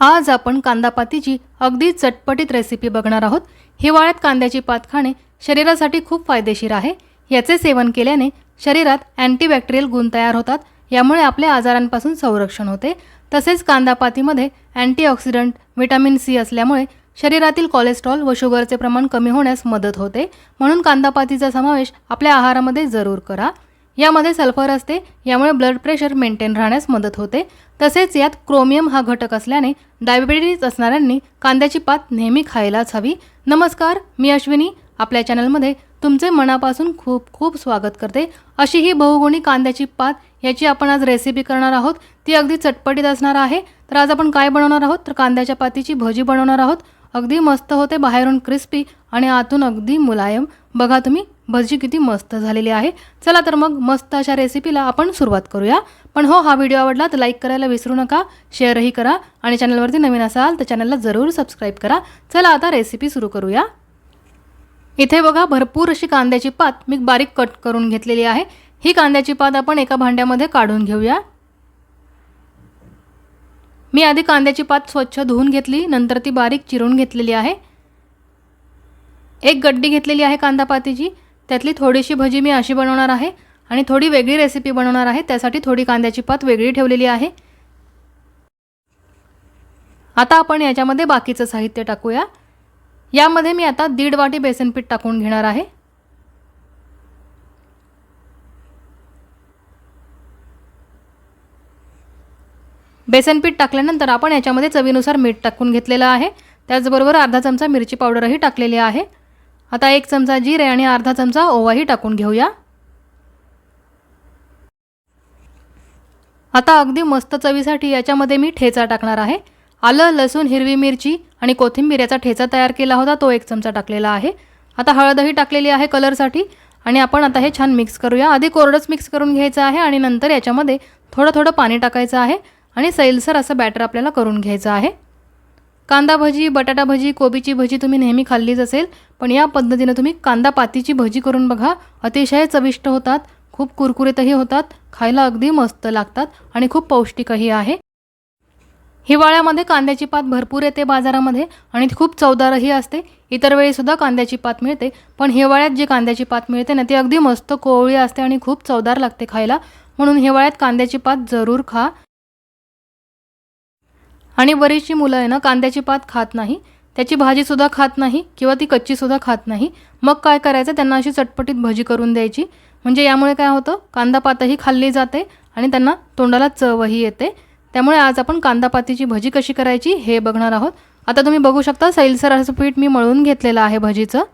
आज आपण कांदापातीची अगदी चटपटीत रेसिपी बघणार आहोत. हिवाळ्यात कांद्याची पात खाणे शरीरासाठी खूप फायदेशीर आहे. याचे सेवन केल्याने शरीरात अँटीबॅक्टेरियल गुण तयार होतात. यामुळे आपल्या आजारांपासून संरक्षण होते. तसेच कांदापातीमध्ये अँटीऑक्सिडंट व्हिटॅमिन सी असल्यामुळे शरीरातील कोलेस्ट्रॉल व शुगरचे प्रमाण कमी होण्यास मदत होते. म्हणून कांदापातीचा समावेश आपल्या आहारामध्ये जरूर करा. यामध्ये सल्फर असते यामुळे ब्लड प्रेशर मेंटेन राहण्यास मदत होते. तसेच यात क्रोमियम हा घटक असल्याने डायबिटीज असणाऱ्यांनी कांद्याची पात नेहमी खायलाच हवी. नमस्कार मी अश्विनी. आपल्या चॅनलमध्ये तुमचे मनापासून खूप खूप स्वागत करते. अशी ही बहुगुणी कांद्याची पात याची आपण आज रेसिपी करणार आहोत. ती अगदी चटपटीत असणार आहे. तर आज आपण काय बनवणार आहोत? तर कांद्याच्या पातीची भजी बनवणार आहोत. अगदी मस्त होते बाहेरून क्रिस्पी आणि आतून अगदी मुलायम. बघा तुम्ही भजी किती मस्त झालेली आहे. चला तर मग मस्त अशा रेसिपीला आपण सुरुवात करूया. पण हो हा व्हिडिओ आवडला तर लाईक करायला विसरू नका शेअरही करा आणि चॅनलवरती नवीन असाल तर चॅनलला जरूर सबस्क्राईब करा. चला आता रेसिपी सुरू करूया. इथे बघा भरपूर अशी कांद्याची पात मी बारीक कट करून घेतलेली आहे. ही कांद्याची पात आपण एका भांड्यामध्ये काढून घेऊया. मी आधी कांद्याची पात स्वच्छ धुवून घेतली नंतर ती बारीक चिरून घेतलेली आहे. एक गड्डी घेतलेली आहे कांदापातीची त्यातली थोडीशी भजी मी अशी बनवणार आहे आणि थोडी वेगळी रेसिपी बनवणार आहे. त्यासाठी थोडी कांद्याची पात वेगळी ठेवलेली आहे. आता आपण याच्यामध्ये बाकीचं साहित्य टाकूया. यामध्ये मी आता दीड वाटी बेसन पीठ टाकून घेणार आहे. बेसन पीठ टाकल्यानंतर आपण याच्यामध्ये चवीनुसार मीठ टाकून घेतलेलं आहे. त्याचबरोबर अर्धा चमचा मिरची पावडरही टाकलेली आहे. आता एक चमचा जिरे आणि अर्धा चमचा ओवाही टाकून घेऊया. आता अगदी मस्त चवीसाठी याच्यामध्ये मी ठेचा टाकणार आहे. आलं लसूण हिरवी मिरची आणि कोथिंबीर याचा ठेचा तयार केला होता तो एक चमचा टाकलेला आहे. आता हळदही टाकलेली आहे कलरसाठी आणि आपण आता हे छान मिक्स करूया. आधी कोरडंच मिक्स करून घ्यायचं आहे आणि नंतर याच्यामध्ये थोडं थोडं पाणी टाकायचं आहे आणि सैलसर असं बॅटर आपल्याला करून घ्यायचं आहे. कांदा भजी बटाटा भजी कोबीची भजी तुम्ही नेहमी खाल्लीच असेल पण या पद्धतीनं तुम्ही कांदा पातीची भजी करून बघा. अतिशय चविष्ट होतात खूप कुरकुरीतही होतात खायला अगदी मस्त लागतात आणि खूप पौष्टिकही आहे. हिवाळ्यामध्ये कांद्याची पात भरपूर येते बाजारामध्ये आणि ती खूप चवदारही असते. इतर वेळीसुद्धा कांद्याची पात मिळते पण हिवाळ्यात जी कांद्याची पात मिळते ना ती अगदी मस्त कोवळी असते आणि खूप चवदार लागते खायला. म्हणून हिवाळ्यात कांद्याची पात जरूर खा. आणि बरीचशी मुलं आहे ना कांद्याची पात खात नाही त्याची भाजीसुद्धा खात नाही किंवा ती कच्चीसुद्धा खात नाही. मग काय करायचं? त्यांना अशी चटपटीत भजी करून द्यायची. म्हणजे यामुळे काय होतं? कांदा पातही खाल्ली जाते आणि त्यांना तोंडाला चवही येते. त्यामुळे आज आपण कांदापातीची भजी कशी करायची हे बघणार आहोत. आता तुम्ही बघू शकता सैलसर असं पीठ मी मळून घेतलेलं आहे भजीचं.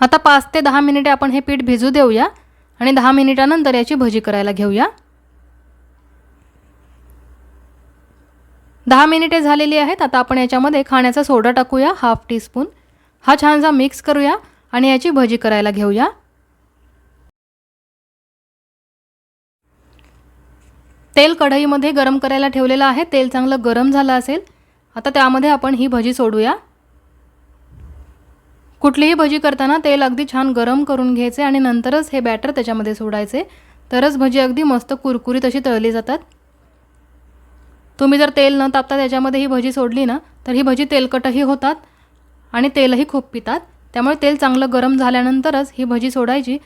आता पाच ते दहा मिनिटे आपण हे पीठ भिजू देऊया आणि दहा मिनिटानंतर याची भजी करायला घेऊया. दहा मिनिटे झालेली आहेत आता आपण याच्यामध्ये खाण्याचा सोडा टाकूया हाफ टीस्पून हा छानसा मिक्स करूया आणि याची भजी करायला घेऊया. तेल कढईमध्ये गरम करायला ठेवलेलं आहे तेल चांगलं गरम झालं असेल आता त्यामध्ये आपण ही भजी सोडूया. कुठलीही भजी करताना तेल अगदी छान गरम करून घ्यायचे आणि नंतरच हे बॅटर त्याच्यामध्ये सोडायचे. तरच भजी अगदी मस्त कुरकुरीत अशी तळली जातात. तुम्ही जर तेल न तापता त्याच्यामध्ये ही भजी सोडली ना तर ही भजी तेलकटही होतात आणि तेलही खूप पितात. त्यामुळे तेल चांगलं गरम झाल्यानंतरच ही भजी सोडायची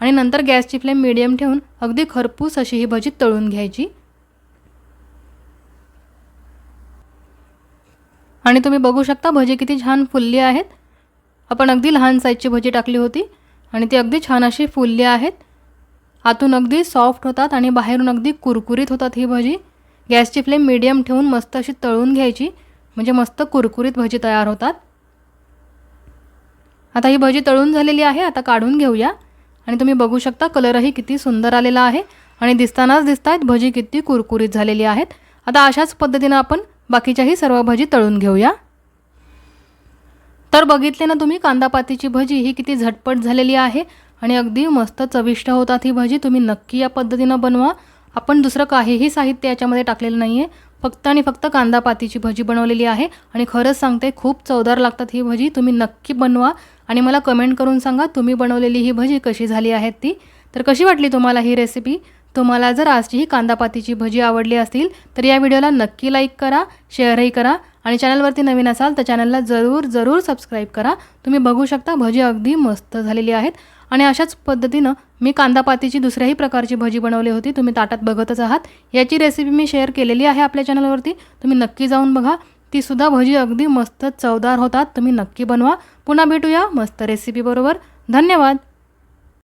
आणि नंतर गॅसची फ्लेम मिडियम ठेवून अगदी खरपूस अशी ही भजी तळून घ्यायची. आणि तुम्ही बघू शकता भजी किती छान फुलली आहेत. आपण अगदी लहान साईजची भजी टाकली होती आणि ती अगदी छान अशी फुलली आहेत. आतून अगदी सॉफ्ट होतात आणि बाहेरून अगदी कुरकुरीत होतात ही भजी. गॅसची फ्लेम मिडियम ठेवून मस्त अशी तळून घ्यायची. म्हणजे मस्त कुरकुरीत भजी तयार होतात. आता ही भजी तळून झालेली आहे आता काढून घेऊया. आणि तुम्ही बघू शकता कलरही किती सुंदर आलेला आहे. आणि दिसतानाच दिसत आहेत भजी किती कुरकुरीत झालेली आहेत. आता अशाच पद्धतीनं आपण बाकीच्याही सर्व भजी तळून घेऊया. तर बघितले ना तुम्ही कांदापातीची भजी ही किती झटपट झालेली आहे. आणि अगदी मस्त चविष्ट होतात ही भजी. तुम्ही नक्की या पद्धतीनं बनवा. आपण दुसरं काहीही साहित्य याच्यामध्ये टाकलेलं नाही आहे फक्त आणि फक्त कांदा पातीची भजी बनवलेली आहे. आणि खरंच सांगते खूप चवदार लागतात ही भजी. तुम्ही नक्की बनवा. आणि मला कमेंट करून सांगा तुम्ही बनवलेली ही भजी कशी झाली आहे ती? तर कशी वाटली तुम्हाला ही रेसिपी तुम्हाला जर आजची ही कांदापातीची भजी आवडली असतील तर या व्हिडिओला नक्की लाईक करा शेअरही करा. आणि चॅनलवरती नवीन असाल तर चॅनलला जरूर जरूर सबस्क्राईब करा. तुम्ही बघू शकता भजी अगदी मस्त झालेली आहेत. आणि अशाच पद्धतीनं मी कांदापातीची दुसऱ्याही प्रकारची भजी बनवली होती. तुम्ही ताटात बघतच आहात. याची रेसिपी मी शेअर केलेली आहे आपल्या चॅनलवरती तुम्ही नक्की जाऊन बघा. तीसुद्धा भजी अगदी मस्त चवदार होतात. तुम्ही नक्की बनवा. पुन्हा भेटूया मस्त रेसिपीबरोबर धन्यवाद.